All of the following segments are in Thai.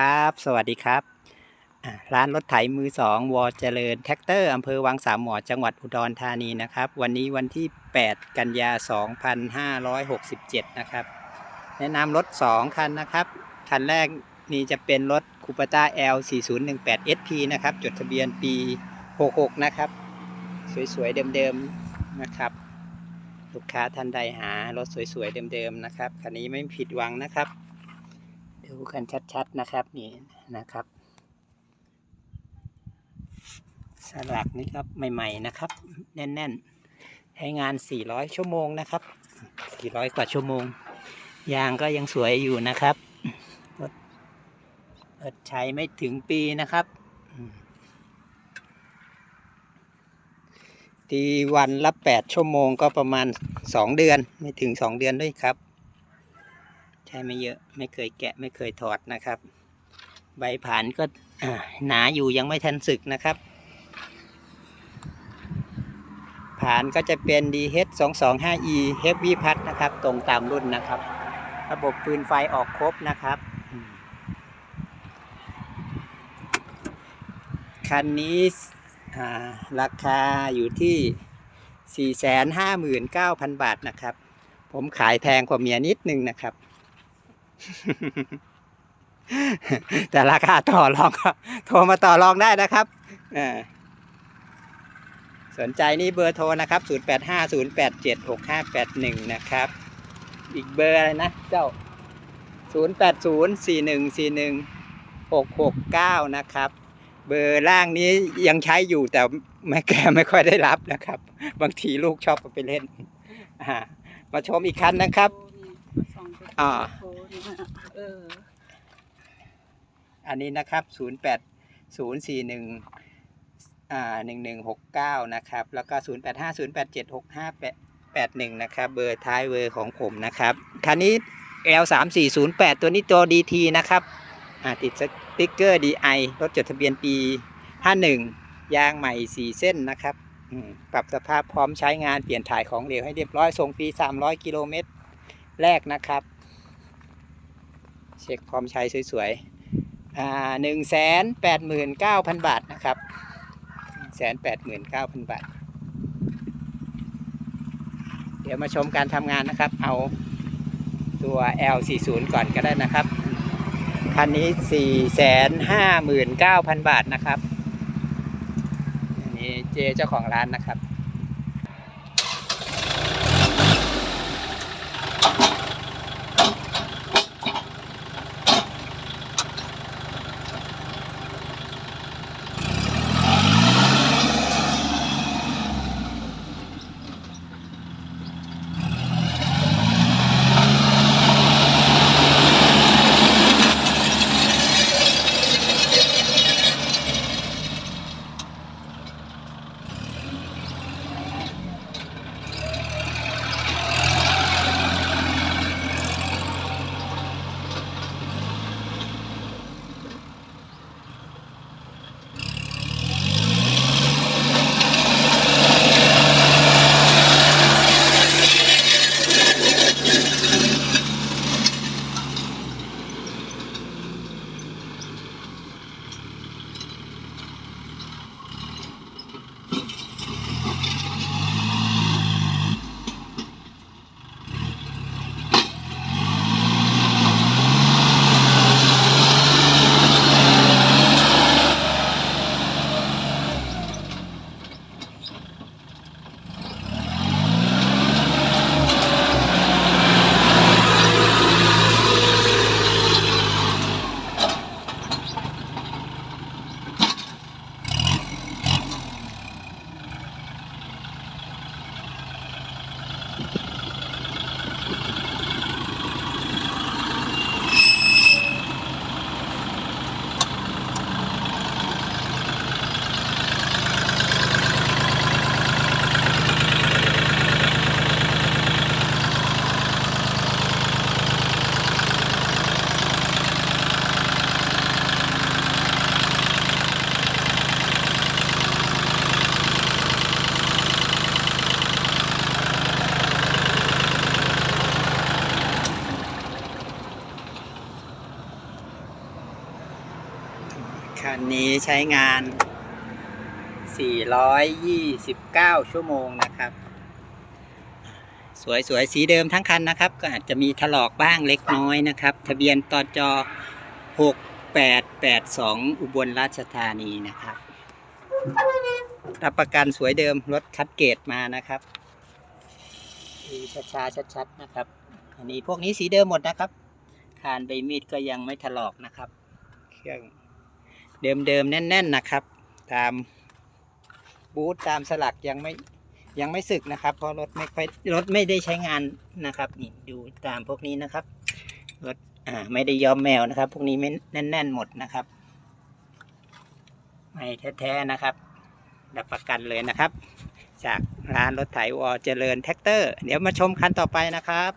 ครับ สวัสดีครับ ร้านรถไถมือสองวอเจริญแท็กเตอร์อำเภอวังสามหมอจังหวัดอุดรธานีนะครับ วันนี้วันที่ 8 กันยา 2567 นะครับ แนะนำรถ 2 คันนะครับ คันแรกนี่จะเป็นรถคูปต้า L 4018 SP นะครับ จดทะเบียนปี 66 นะครับ สวย ๆ เดิม ๆ นะครับลูกค้าท่านใดหารถสวยๆเดิมๆนะครับ คันนี้ไม่ผิดหวังนะครับ ดูกันชัดๆนะครับนี่นะครับ สลักนี่ครับใหม่ ๆนะครับ แน่นๆใช้งาน 400 ชั่วโมงนะครับ 400 กว่าชั่วโมง ยางก็ยังสวยอยู่นะครับรถรถใช้ไม่ถึงปีนะครับ ตีวันละ 8 ชั่วโมงก็ประมาณ 2 เดือนไม่ถึง 2 เดือนด้วยครับ ใช้ไม่เยอะไม่เคยแกะไม่เคยถอดนะครับ ใบผ่านก็หนาอยู่ยังไม่ทันสึกนะครับ ผ่านก็จะเป็น DH 2 2 5 E Heavy p a d นะครับ ตรงตามรุ่นนะครับ ระบบฟืนไฟออกครบนะครับคันนี้ราคาอยู่ที่ 459,000 บาทนะครับ ผมขายแพงกว่าเมียนิดนึงนะครับ แต่ราคาต่อรองก็โทรมาต่อรองได้นะครับสนใจนี่เบอร์โทรนะครับ 0850876581 นะครับ อีกเบอร์อะไรนะ เจ้า 0804141669 นะครับ เบอร์ล่างนี้ยังใช้อยู่แต่ไม่แกไม่ค่อยได้รับนะครับ บางทีลูกชอบเอาไปเล่น มาชมอีกคันนะครับ อ่า เออ อันนี้นะครับ 0 8 0 4 1อ่า1169นะครับ แล้วก็0 8 5 0 8 7 6 5 8 8 1นะครับ เบอร์ท้ายเบอร์ของผมนะครับ คันนี้ L 3 4 0 8ตัวนี้ตัว DT นะครับ อ่าติดสติ๊กเกอร์ DI รถจดทะเบียนปี51ยางใหม่4เส้นนะครับ ปรับสภาพพร้อมใช้งานเปลี่ยนถ่ายของเหลวให้เรียบร้อย ส่งฟรี300กิโลเมตรแรกนะครับ เช็คพร้อมใช้สวยๆอ่าหนึ่งแสนแปดหมื่นเก้าพันบาทนะครับแสนแปดหมื่นเก้าพันบาท เดี๋ยวมาชมการทำงานนะครับ เอาตัว L40 ก่อนก็ได้นะครับ คันนี้สี่แสนห้าหมื่นเก้าพันบาทนะครับอันนี้เจเจ้าของร้านนะครับ คันนี้ใช้งาน 429 ชั่วโมงนะครับ สวยๆสีเดิมทั้งคันนะครับ ก็อาจจะมีถลอกบ้างเล็กน้อยนะครับ ทะเบียนตอจอ6882 อุบลราชธานีนะครับ รับประกันสวยเดิมรถคัดเกรดมานะครับดูช้าๆชัดๆนะครับ อันนี้พวกนี้สีเดิมหมดนะครับคานใบมีดก็ยังไม่ถลอกนะครับ เครื่อง เดิมๆแน่น ๆนะครับ ตามบูธตามสลักยังไม่ยังไม่สึกนะครับ เพราะรถไม่ค่อยรถไม่ได้ใช้งานนะครับนี่ดูตามพวกนี้นะครับรถอ่าไม่ได้ย้อมแมวนะครับ พวกนี้ไม่แน่น ๆ หมดนะครับไม่แท้ๆนะครับรับประกันเลยนะครับ จากร้านรถไถวอเจริญแท็กเตอร์ เดี๋ยวมาชมคันต่อไปนะครับ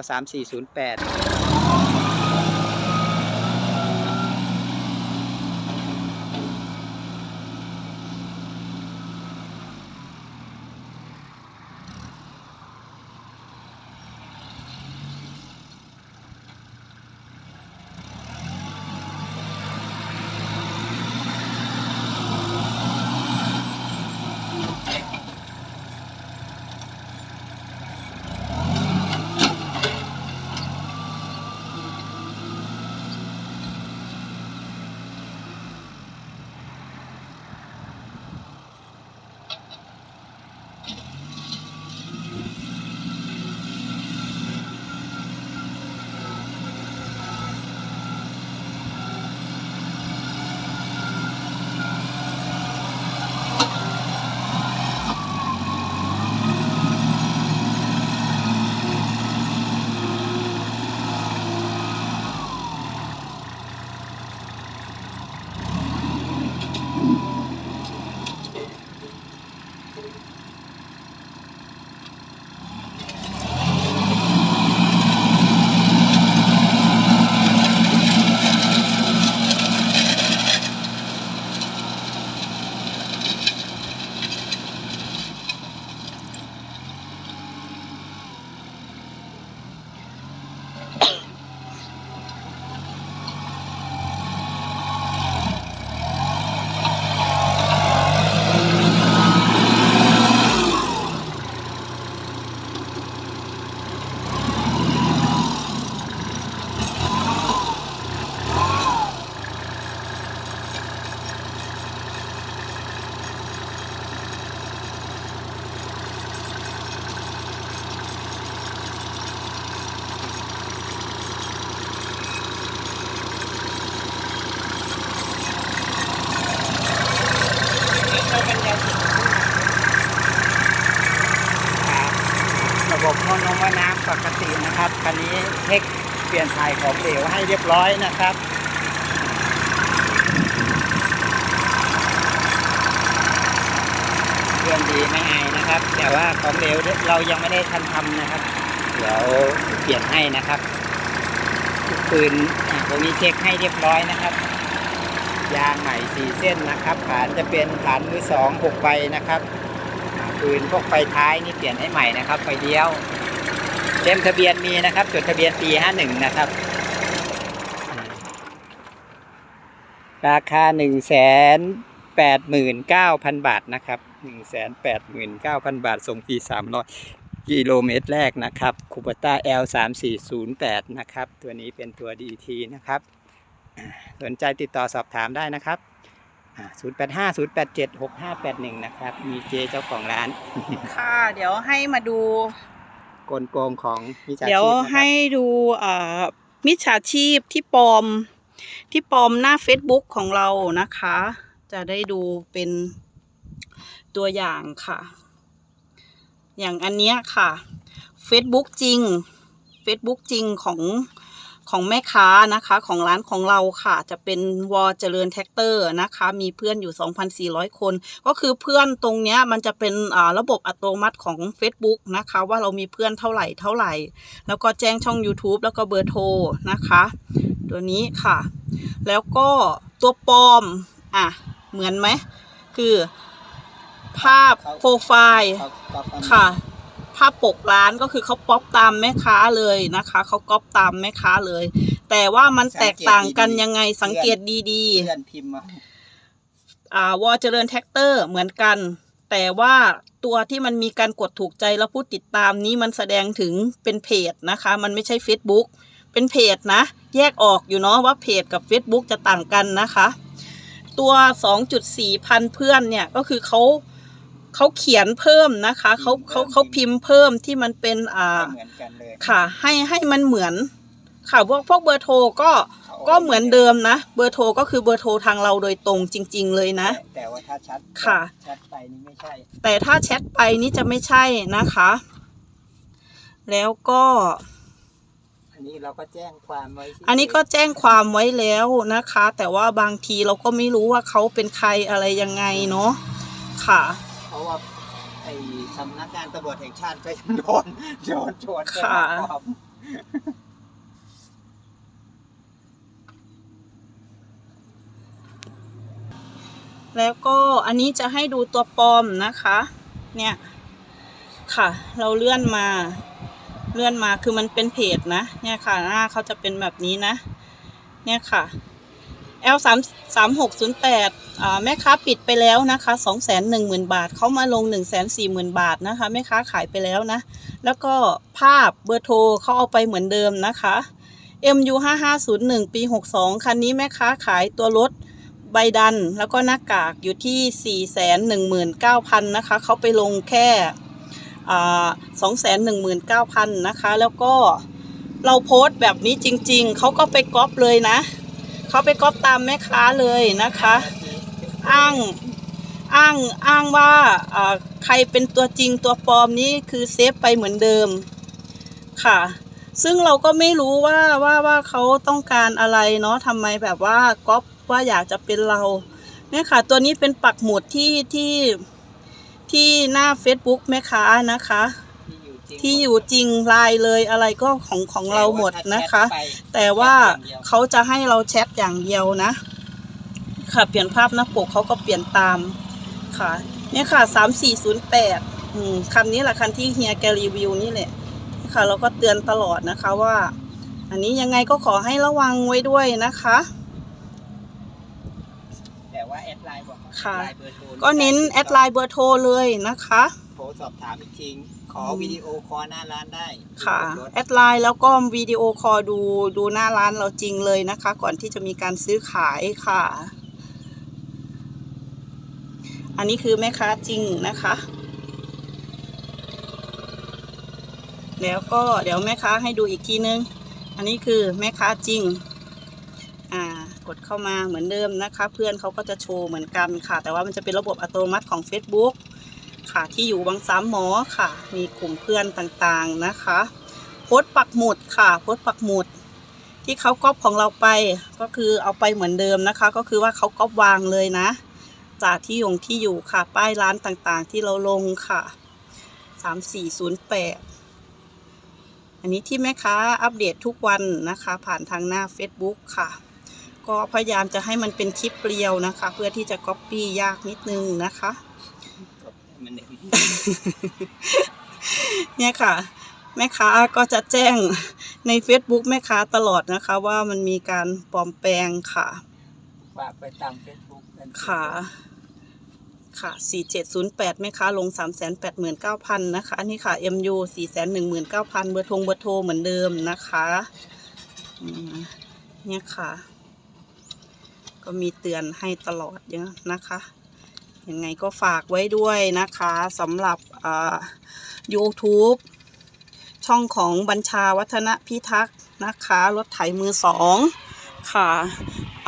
L3408 คันนี้เช็คเปลี่ยนถ่ายของเหลวให้เรียบร้อยนะครับเครื่องดีไม่ไอนะครับ แต่ว่าของเหลวเรายังไม่ได้ทันทำนะครับ เดี๋ยวเปลี่ยนให้นะครับปืนอ่าตรงนี้เช็คให้เรียบร้อยนะครับ ยางใหม่สี่เส้นนะครับฐานจะเป็นฐานมือสองหกใบนะครับปืนพวกไฟท้ายนี่เปลี่ยนให้ใหม่นะครับไฟเลี้ยว เล่มทะเบียนมีนะครับจดทะเบียนปีห้าหนึ่งนะครับ ราคาหนึ่งแสนแปดหมื่นเก้าพันบาทนะครับหนึ่งแสนแปดหมื่นเก้าพันบาทส่งฟรีสามร้อยกิโลเมตรแรกนะครับคูปต้า L 3 4 0 8นะครับ ตัวนี้เป็นตัว DT นะครับ สนใจติดต่อสอบถามได้นะครับ 0 8 5 0 8 7 6 5 8 1 นะครับ มีเจเจ้าของร้าน ค่ะ เดี๋ยวให้มาดู กลโกงของมิจฉาชีพเดี๋ยวให้ดูมิจฉาชีพที่ปลอมที่ปลอมหน้า Facebook ของเรานะคะ จะได้ดูเป็นตัวอย่างค่ะ อย่างอันเนี้ยค่ะ Facebook จริง Facebook จริงของ ของแม่ค้านะคะของร้านของเราค่ะจะเป็นวอเจริญแท็กเตอร์นะคะ มีเพื่อนอยู่ 2,400 คน ก็คือเพื่อนตรงเนี้ยมันจะเป็นอ่าระบบอัตโนมัติของ Facebook นะคะ ว่าเรามีเพื่อนเท่าไหร่เท่าไหร่ แล้วก็แจ้งช่อง YouTube แล้วก็เบอร์โทรนะคะ ตัวนี้ค่ะ แล้วก็ตัวปลอมอะเหมือนไหม คือภาพโปรไฟล์เขาเขาเขาค่ะ ภาพปกร้านก็คือเขาป๊อปตามแม่ค้าเลยนะคะเขาก๊อปตามแม่ค้าเลย แต่ว่ามันแตกต่างกันยังไงสังเกตดีเพื่อนพิมพ์มาๆอ่าวอเจริญแท็กเตอร์เหมือนกัน แต่ว่าตัวที่มันมีการกดถูกใจแล้วผู้ติดตามนี้มันแสดงถึงเป็นเพจนะคะ มันไม่ใช่ Facebook เป็นเพจนะ แยกออกอยู่เนาะว่าเพจกับ Facebook จะต่างกันนะคะ ตัว 2.4 พันเพื่อนเนี่ยก็คือเขา เขาเขียนเพิ่มนะคะเขาเขาเขาพิมพ์เพิ่มที่มันเป็นอ่าเหมือนกันเลยค่ะ ให้ให้มันเหมือน ค่ะพวกพวกเบอร์โทรก็ขาก็เหมือนเดิมนะ เบอร์โทรก็คือเบอร์โทรทางเราโดยตรงจริง ๆ เลยนะ แต่แต่ว่าถ้าชัดค่ะชัดไปนี่ไม่ใช่ แต่ถ้าแชทไปนี่จะไม่ใช่นะคะ แล้วก็อันนี้เราก็แจ้งความไว้ที่อันนี้ก็แจ้งความไว้แล้วนะคะ แต่ว่าบางทีเราก็ไม่รู้ว่าเขาเป็นใครอะไรยังไงเนาะค่ะเพ ราะว่าไอ้สำนักงานตำรวจแห่งชาติก็ยังโดนโดนโจรค่ะ ปลอมแล้วก็อันนี้จะให้ดูตัวปลอมนะคะ เนี่ยค่ะ เราเลื่อนมา เลื่อนมาคือมันเป็นเพจนะ เนี่ยค่ะ หน้าเขาจะเป็นแบบนี้นะ เนี่ยค่ะ L สามสามหกศูนย์แปดแม่ค้าปิดไปแล้วนะคะสองแสนหนึ่งหมื่นบาทเขามาลงหนึ่งแสนสี่หมื่นบาทนะคะแม่ค้าขายไปแล้วนะ แล้วก็ภาพเบอร์โทรเขาเอาไปเหมือนเดิมนะคะ MU ห้าห้าศูนย์หนึ่งปีหกสองคันนี้แม่ค้าขายตัวรถใบดัน แล้วก็หน้ากากอยู่ที่4 1 9 0 0 0นะคะเขาไปลงแค่สองแสนหนึ่งหมื่นเก้าพันนะคะ แล้วก็เราโพสต์แบบนี้จริง ๆ เขาก็ไปก๊อปเลยนะ เขาไปก๊อปตามแม่ค้าเลยนะคะ อ้างอ้างอ้างว่าใครเป็นตัวจริงตัวปลอมนี้คือเซฟไปเหมือนเดิมค่ะ ซึ่งเราก็ไม่รู้ว่าว่าว่าเขาต้องการอะไรเนาะทำไมแบบว่าก๊อปว่าอยากจะเป็นเราเนี่ยค่ะ ตัวนี้เป็นปักหมุดที่ที่ที่หน้า Facebook แม่ค้านะคะ ที่อยู่จริงลายเลยอะไรก็ของของเราหมดนะคะ แต่ว่าเขาจะให้เราแชทอย่างเดียวนะ ค่ะเปลี่ยนภาพหน้าปกเขาก็เปลี่ยนตามค่ะ เนี่ยค่ะสามสี่ศูนย์แปดคันนี้แหละคันที่เฮียแกรีวิวนี่แหละค่ะเราก็เตือนตลอดนะคะว่า อันนี้ยังไงก็ขอให้ระวังไว้ด้วยนะคะแต่ว่าแอดไลน์บอกว่าค่ะไลน์เบอร์โทรก็เน้นแอดไลน์เบอร์โทรเลยนะคะโทรสอบถามอีกที ขอวิดีโอคอลหน้าร้านได้ค่ะรถแอดไลน์แล้วก็วิดีโอคอลดูดูหน้าร้านเราจริงเลยนะคะ ก่อนที่จะมีการซื้อขายค่ะ อันนี้คือแม่ค้าจริงนะคะ แล้วก็เดี๋ยวแม่ค้าให้ดูอีกทีนึง อันนี้คือแม่ค้าจริง อ่ากดเข้ามาเหมือนเดิมนะคะ เพื่อนเขาก็จะโชว์เหมือนกันค่ะ แต่ว่ามันจะเป็นระบบอัตโนมัติของ Facebook ค่ะ ที่อยู่บางสามหมอค่ะ มีกลุ่มเพื่อนต่างๆนะคะ โพสปักหมุดค่ะ โพสปักหมุด ที่เขาก๊อปของเราไปก็คือเอาไปเหมือนเดิมนะคะ ก็คือว่าเขาก๊อปวางเลยนะ จากที่ยงที่อยู่ค่ะ ป้ายร้านต่างๆ ที่เราลงค่ะสามสี่ศูนย์แปดอันนี้ที่แม่ค้าอัปเดตทุกวันนะคะ ผ่านทางหน้า Facebook ค่ะก็พยายามจะให้มันเป็นคลิปเรียวนะคะ เพื่อที่จะก๊อปปี้ยากนิดนึงนะคะ มันเน้นเนี่ยค่ะ แม่ค้าก็จะแจ้งใน Facebook แม่ค้าตลอดนะคะ ว่ามันมีการปลอมแปลงค่ะฝากไปตามเฟซบุ๊กค่ะ ค่ะ 4708 แม่ค้าลง 389,000 นะคะอันนี้ค่ะ MU 419,000 เบอร์ทงเบอร์โทรเหมือนเดิมนะคะอืมเนี่ยค่ะ ก็มีเตือนให้ตลอดเยอะนะคะ ยังไงก็ฝากไว้ด้วยนะคะสำหรับ YouTube ช่องของบัญชาวัฒนพิทักษ์นะคะ รถไถมือสองค่ะ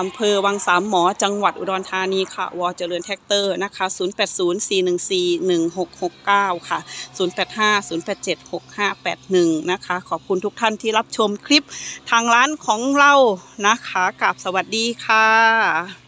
อำเภอวังสามหมอจังหวัดอุดรธานีค่ะวอเจริญแท็กเตอร์นะคะ 0804141669 ค่ะ 0850876581 นะคะ ขอบคุณทุกท่านที่รับชมคลิปทางร้านของเรานะคะกับสวัสดีค่ะ